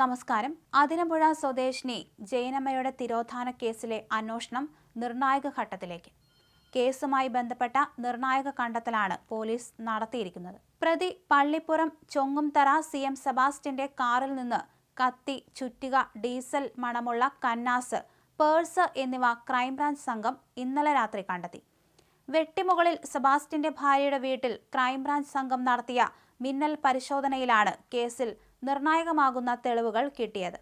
നമസ്കാരം. അതിരമ്പുഴ സ്വദേശിനി ജയനമ്മയുടെ തിരോധാന കേസിലെ അന്വേഷണം നിർണായക ഘട്ടത്തിലേക്ക്. കേസുമായി ബന്ധപ്പെട്ട നിർണായക കണ്ടെത്തലാണ് പോലീസ് നടത്തിയിരിക്കുന്നത്. പ്രതി പള്ളിപ്പുറം ചൊങ്ങുംതറ സി എം സെബാസ്റ്റ്യന്റെ കാറിൽ നിന്ന് കത്തി ചുറ്റിക ഡീസൽ മണമുള്ള കന്നാസ് പേഴ്സ് എന്നിവ ക്രൈംബ്രാഞ്ച് സംഘം ഇന്നലെ രാത്രി കണ്ടെത്തി. വെട്ടിമുകളിൽ സെബാസ്റ്റ്യന്റെ ഭാര്യയുടെ വീട്ടിൽ ക്രൈംബ്രാഞ്ച് സംഘം നടത്തിയ മിന്നൽ പരിശോധനയിലാണ് കേസിൽ നിർണായകമാകുന്ന തെളിവുകൾ കിട്ടിയത്.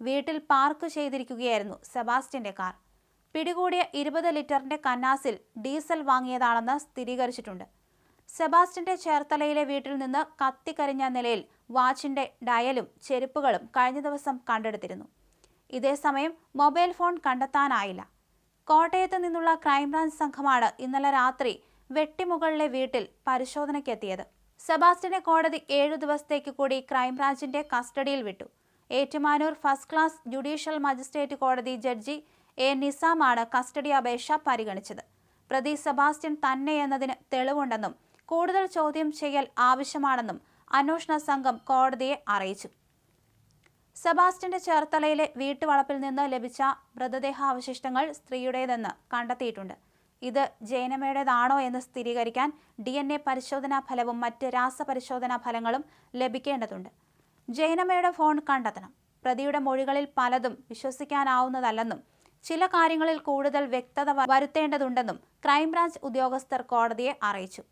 വീട്ടിൽ പാർക്ക് ചെയ്തിരിക്കുകയായിരുന്നു സെബാസ്റ്റ്യന്റെ കാർ. പിടികൂടിയ ഇരുപത് ലിറ്ററിന്റെ കന്നാസിൽ ഡീസൽ വാങ്ങിയതാണെന്ന് സ്ഥിരീകരിച്ചിട്ടുണ്ട്. സെബാസ്റ്റ്യന്റെ ചേർത്തലയിലെ വീട്ടിൽ നിന്ന് കത്തിക്കരിഞ്ഞ നിലയിൽ വാച്ചിന്റെ ഡയലും ചെരുപ്പുകളും കഴിഞ്ഞ ദിവസം കണ്ടെടുത്തിരുന്നു. ഇതേസമയം മൊബൈൽ ഫോൺ കണ്ടെത്താനായില്ല. കോട്ടയത്ത് നിന്നുള്ള ക്രൈംബ്രാഞ്ച് സംഘമാണ് ഇന്നലെ രാത്രി വെട്ടിമുകളിലെ വീട്ടിൽ പരിശോധനയ്ക്കെത്തിയത്. സെബാസ്റ്റ്യനെ കോടതി ഏഴു ദിവസത്തേക്ക് കൂടി ക്രൈംബ്രാഞ്ചിന്റെ കസ്റ്റഡിയിൽ വിട്ടു. Ettumanoor first class judicial magistrate കോടതി ജഡ്ജി എ നിസാമാണ് കസ്റ്റഡി അപേക്ഷ പരിഗണിച്ചത്. പ്രതി സെബാസ്റ്റ്യൻ തന്നെ എന്നതിന് തെളിവുണ്ടെന്നും കൂടുതൽ ചോദ്യം ചെയ്യൽ ആവശ്യമാണെന്നും അന്വേഷണ സംഘം കോടതിയെ അറിയിച്ചു. സെബാസ്റ്റ്യന്റെ ചേർത്തലയിലെ വീട്ടുവളപ്പിൽ നിന്ന് ലഭിച്ച മൃതദേഹാവശിഷ്ടങ്ങൾ സ്ത്രീയുടേതെന്ന് കണ്ടെത്തിയിട്ടുണ്ട്. ഇത് ജയനമ്മയുടേതാണോ എന്ന് സ്ഥിരീകരിക്കാൻ ഡി എൻ എ പരിശോധനാ ഫലവും മറ്റ് രാസപരിശോധനാ ഫലങ്ങളും ലഭിക്കേണ്ടതുണ്ട്. ജയനമ്മയുടെ ഫോൺ കണ്ടെത്തണം. പ്രതിയുടെ മൊഴികളിൽ പലതും വിശ്വസിക്കാനാവുന്നതല്ലെന്നും ചില കാര്യങ്ങളിൽ കൂടുതൽ വ്യക്തത വരുത്തേണ്ടതുണ്ടെന്നും ക്രൈംബ്രാഞ്ച് ഉദ്യോഗസ്ഥർ കോടതിയെ അറിയിച്ചു.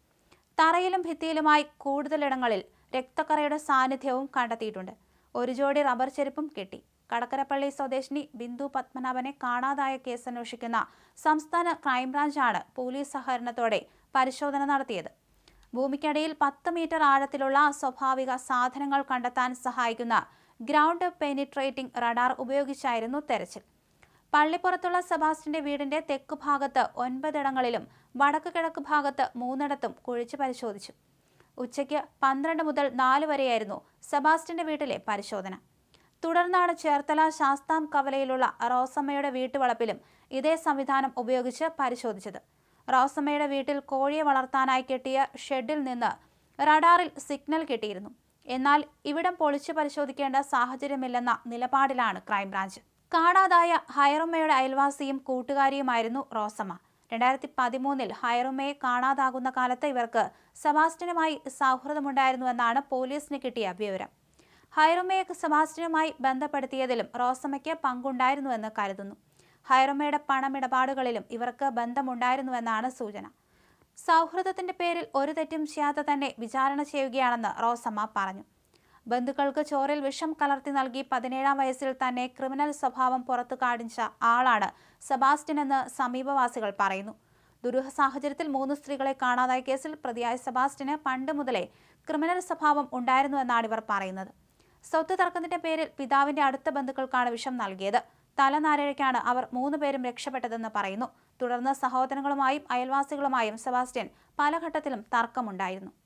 തറയിലും ഭിത്തിയിലുമായി കൂടുതലിടങ്ങളിൽ രക്തക്കറയുടെ സാന്നിധ്യവും കണ്ടെത്തിയിട്ടുണ്ട്. ഒരു ജോഡി റബ്ബർ ചെരുപ്പും കിട്ടി. കടക്കരപ്പള്ളി സ്വദേശിനി ബിന്ദു പത്മനാഭനെ കാണാതായ കേസ് അന്വേഷിക്കുന്ന സംസ്ഥാന ക്രൈംബ്രാഞ്ചാണ് പോലീസ് സഹകരണത്തോടെ പരിശോധന നടത്തിയത്. ഭൂമിക്കടിയിൽ പത്ത് മീറ്റർ ആഴത്തിലുള്ള സ്വാഭാവിക സാധനങ്ങൾ കണ്ടെത്താൻ സഹായിക്കുന്ന ഗ്രൗണ്ട് പെനിട്രേറ്റിംഗ് റഡാർ ഉപയോഗിച്ചായിരുന്നു തെരച്ചിൽ. പള്ളിപ്പുറത്തുള്ള സെബാസ്റ്റിന്റെ വീടിന്റെ തെക്ക് ഭാഗത്ത് ഒൻപതിടങ്ങളിലും വടക്ക് കിഴക്ക് ഭാഗത്ത് മൂന്നിടത്തും കുഴിച്ച് പരിശോധിച്ചു. ഉച്ചയ്ക്ക് പന്ത്രണ്ട് മുതൽ നാല് വരെയായിരുന്നു സെബാസ്റ്റിന്റെ വീട്ടിലെ പരിശോധന. തുടർന്നാണ് ചേർത്തല ശാസ്താം കവലയിലുള്ള റോസമ്മയുടെ വീട്ടുവളപ്പിലും ഇതേ സംവിധാനം ഉപയോഗിച്ച് പരിശോധിച്ചത്. റോസമ്മയുടെ വീട്ടിൽ കോഴിയെ വളർത്താനായി കെട്ടിയ ഷെഡിൽ നിന്ന് റഡാറിൽ സിഗ്നൽ കിട്ടിയിരുന്നു. എന്നാൽ ഇവിടം പൊളിച്ചു പരിശോധിക്കേണ്ട സാഹചര്യമില്ലെന്ന നിലപാടിലാണ് ക്രൈംബ്രാഞ്ച്. കാണാതായ ഹയറുമ്മയുടെ അയൽവാസിയും കൂട്ടുകാരിയുമായിരുന്നു റോസമ്മ. രണ്ടായിരത്തി പതിമൂന്നിൽ ഹയറുമ്മയെ കാണാതാകുന്ന കാലത്ത് ഇവർക്ക് സെബാസ്റ്റിനുമായി സൗഹൃദമുണ്ടായിരുന്നുവെന്നാണ് പോലീസിന് കിട്ടിയ വിവരം. ഹൈറുമയെ സെബാസ്റ്റിനുമായി ബന്ധപ്പെടുത്തിയതിലും റോസമ്മയ്ക്ക് പങ്കുണ്ടായിരുന്നുവെന്ന് കരുതുന്നു. ഹൈറുമയുടെ പണമിടപാടുകളിലും ഇവർക്ക് ബന്ധമുണ്ടായിരുന്നുവെന്നാണ് സൂചന. സൗഹൃദത്തിന്റെ പേരിൽ ഒരു തെറ്റും ചെയ്യാതെ തന്നെ വിചാരണ ചെയ്യുകയാണെന്ന് റോസമ്മ പറഞ്ഞു. ബന്ധുക്കൾക്ക് ചോറിൽ വിഷം കലർത്തി നൽകി പതിനേഴാം വയസ്സിൽ തന്നെ ക്രിമിനൽ സ്വഭാവം പുറത്തു കാണിച്ച ആളാണ് സെബാസ്റ്റ്യൻ എന്ന് സമീപവാസികൾ പറയുന്നു. ദുരൂഹ സാഹചര്യത്തിൽ മൂന്ന് സ്ത്രീകളെ കാണാതായ കേസിൽ പ്രതിയായ സെബാസ്റ്റ്യന് പണ്ട് മുതലേ ക്രിമിനൽ സ്വഭാവം ഉണ്ടായിരുന്നുവെന്നാണ് ഇവർ പറയുന്നത്. സ്വത്ത് തർക്കത്തിന്റെ പേരിൽ പിതാവിന്റെ അടുത്ത ബന്ധുക്കൾക്കാണ് വിഷം നൽകിയത്. തലനാരഴയ്ക്കാണ് അവർ മൂന്നുപേരും രക്ഷപ്പെട്ടതെന്ന് പറയുന്നു. തുടർന്ന് സഹോദരങ്ങളുമായും അയൽവാസികളുമായും സെബാസ്റ്റ്യൻ പല ഘട്ടത്തിലും തർക്കമുണ്ടായിരുന്നു.